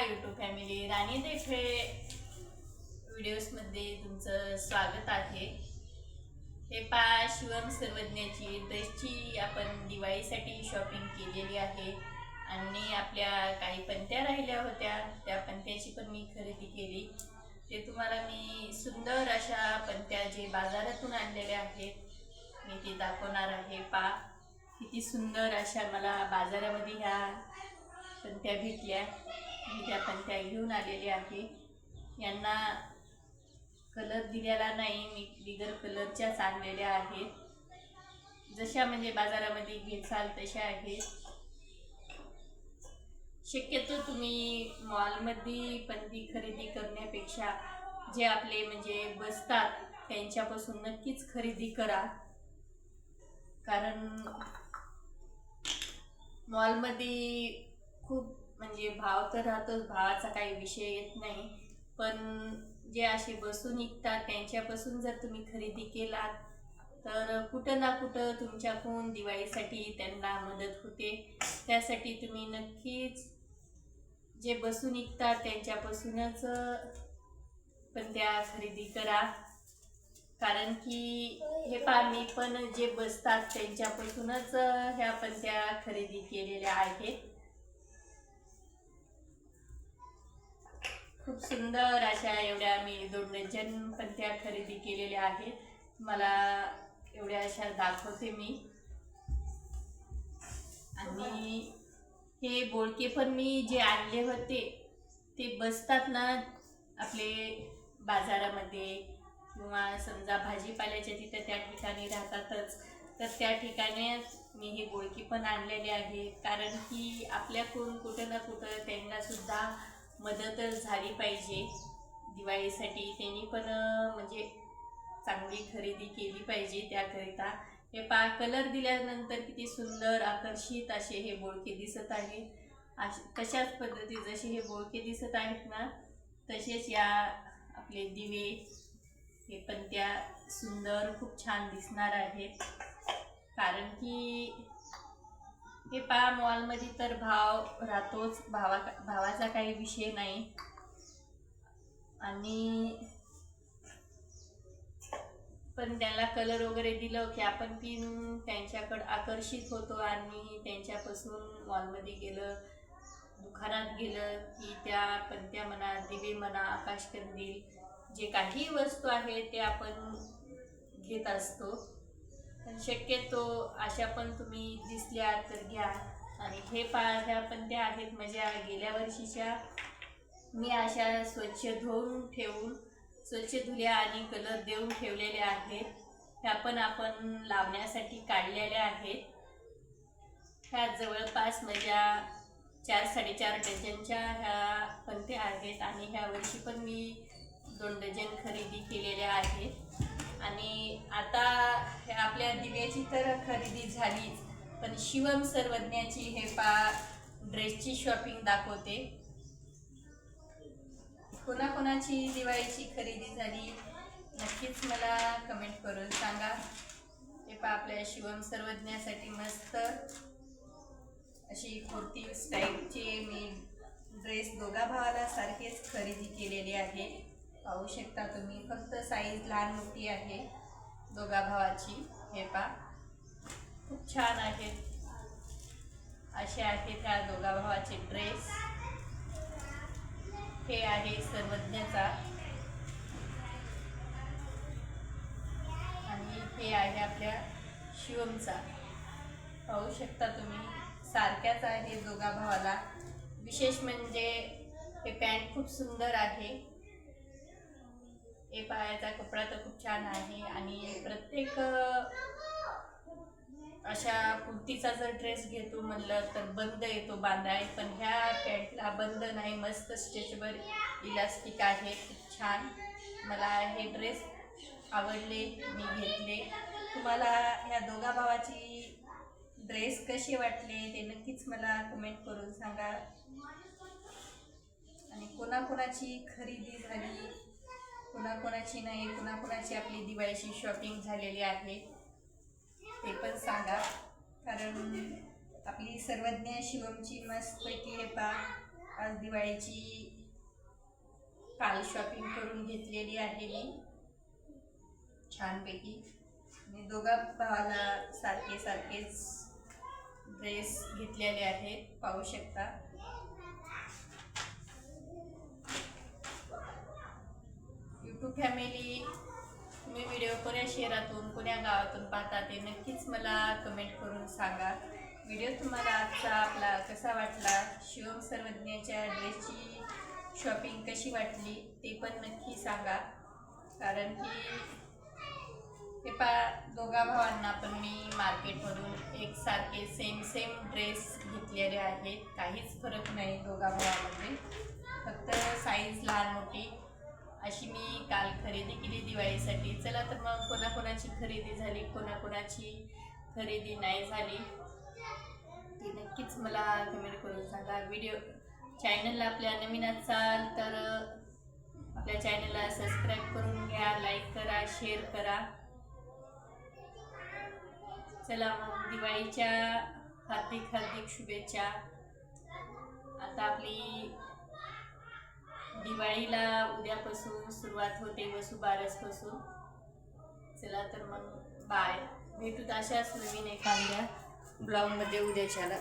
YouTube family राणी देठे व्हिडिओजमध्ये तुमचं स्वागत आहे. हे पा शिवम सर्वज्ञाची ड्रेसची आपण दिवाळीसाठी शॉपिंग केलेली आहे. आणि आपल्या काही पंत्या राहिल्या होत्या त्या पंत्याची पण मी खरेदी केली. ते तुम्हाला मी सुंदर अशा पंत्या जे बाजारातून आणलेल्या आहेत मी ते दाखवणार आहे. पा किती सुंदर अशा मला बाजारामध्ये ह्या पंत्या भेटल्या. मी त्या घेऊन आलेल्या आहे. यांना कलर दिलेला नाही मी बिगर कलरच्याच आणलेल्या आहेत. जशा म्हणजे बाजारामध्ये घेचाल तशा आहेत. शक्यतो तुम्ही मॉलमध्ये पण ती खरेदी करण्यापेक्षा जे आपले म्हणजे बसतात त्यांच्यापासून नक्कीच खरेदी करा. कारण मॉलमध्ये खूप म्हणजे भाव तर राहतोच भावाचा काही विषय येत नाही. पण जे असे बसून निघतात त्यांच्यापासून जर तुम्ही खरेदी केलात तर कुठं ना कुठं तुमच्याकडून दिवाळीसाठी त्यांना मदत होते. त्यासाठी तुम्ही नक्कीच जे बसून निघतात त्यांच्यापासूनच पण त्या खरेदी करा. कारण की हे पहा मी पण जे बसतात त्यांच्यापासूनच ह्या पण त्या खरेदी केलेल्या आहेत. खूप सुंदर अशा एवढ्या मी दोन डझन पण त्या खरेदी केलेल्या आहेत. मला एवढ्या अशा दाखवते मी. आणि हे बोडके पण मी जे आणले होते ते बसतात ना आपले बाजारामध्ये किंवा समजा भाजीपाल्याच्या तिथं त्या ठिकाणी राहतातच तर त्या ठिकाणीच मी हे बोळकी पण आणलेले आहेत. कारण की आपल्याकडून कुठं ना कुठं त्यांना सुद्धा मदत झाली पाहिजे. दिवाळीसाठी त्यांनी पण म्हणजे चांगली खरेदी केली पाहिजे त्याकरिता. हे पा कलर दिल्यानंतर किती सुंदर आकर्षित असे हे बोळके दिसत आहे अश तशाच पद्धती जसे हे बोळके दिसत आहेत ना तसेच या आपले दिवे हे पण त्या सुंदर खूप छान दिसणार आहेत. कारण की हे पहा मॉलमध्ये तर भाव राहतोच. भावा भावाचा काही विषय नाही. आणि पण त्याला कलर वगैरे दिलं की आपण ती त्यांच्याकडं आकर्षित होतो आणि त्यांच्यापासून मॉलमध्ये गेलं दुकानात गेलं की त्या पंत्या म्हणा दिवे म्हणा आकाशकंदील जे काही वस्तू आहे ते आपण घेत असतो. शक्यतो अशा पण तुम्ही दिसल्या तर घ्या. आणि हे पाळ्या पण त्या आहेत माझ्या गेल्या वर्षीच्या. मी अशा स्वच्छ धुवून ठेवून स्वच्छ धुल्या आणि कलर देऊन ठेवलेल्या आहेत. ह्या पण आपण लावण्यासाठी काढलेल्या आहेत. ह्या जवळपास माझ्या चार साडेचार डझनच्या ह्या पण ते आहेत आणि ह्या वर्षी पण मी दोन डझन खरेदी केलेल्या आहेत. आणि आता आपल्या दिव्याची तर खरेदी झालीच पण शिवम सर्वज्ञाची हे पा ड्रेसची शॉपिंग दाखवते. कोणाकोणाची दिवाळीची खरेदी झाली नक्कीच मला कमेंट करून सांगा. हे पा आपल्या शिवम सर्वज्ञासाठी मस्त अशी कुर्ती स्टाईलचे मी ड्रेस दोघा भावाला सारखेच खरेदी केलेले आहे. पाहू शकता तुम्ही. फक्त साईज लहान मोठी आहे. दोघा भावाची. हे पा खूप छान आहेत असे आहे त्या दोघा भावाचे ड्रेस हे आहे सर्वज्ञचा. आणि हे आहे आपल्या शिवमचा. पाहू शकता तुम्ही. सारख्याच आहे दोघा भावाला. विशेष म्हणजे हे पॅन्ट खूप सुंदर आहे. हे पायाचा कपडा तर खूप छान आहे आणि प्रत्येक अशा कुर्तीचा जर ड्रेस घेतो म्हणलं तर बंद येतो बांधाय. पण ह्या पॅन्टला बंद नाही मस्त स्ट्रेचेबल इलास्टिक आहे खूप छान. मला हे ड्रेस आवडले मी घेतले. तुम्हाला ह्या दोघा भावाची ड्रेस कसे वाटले ते नक्कीच मला कमेंट करून सांगा. आणि कोणाकोणाची खरेदी झाली? कोणाकोणाची नाही कोणाकोणाची आपली दिवाळीची शॉपिंग झालेली आहे ते पण सांगा. कारण आपली सर्वज्ञ शिवमची मस्तपैकी हे पा आज दिवाळीची काल शॉपिंग करून घेतलेली आहे मी. छानपैकी. मी दोघा भावाला सारखे सारखेच ड्रेस घेतलेले आहेत पाहू शकता यूट्यूब फॅमिली मी व्हिडिओ कोण्या शहरातून कोण्या गावातून पाहता ते नक्कीच मला कमेंट करून सांगा. व्हिडिओ तुम्हाला आजचा आपला कसा वाटला? शिवम सर्वज्ञाच्या ड्रेसची शॉपिंग कशी वाटली? ते पण नक्की सांगा. कारण की ते पा दोघा भावांना पण मी मार्केटमधून एकसारखे सेम सेम ड्रेस घेतलेले आहेत. काहीच फरक नाही दोघा भावामध्ये. फक्त साईज लहान मोठी. अशी मी काल खरेदी केली दिवाळीसाठी. चला तर मग कोणाकोणाची खरेदी झाली कोणाकोणाची खरेदी नाही झाली ती नक्कीच मला कमेंट करून सांगा. व्हिडिओ चॅनलला आपल्या नवीन असाल तर आपल्या चॅनलला सबस्क्राईब करून घ्या लाईक करा शेअर करा. चला मग दिवाळीच्या हार्दिक हार्दिक शुभेच्छा. आता आपली आईला उद्यापासून सुरुवात होते वसुबारसपासून चला तर मग बाय. भेटूत अशाच नवीन एखाद्या ब्लॉगमध्ये उद्याच्याला.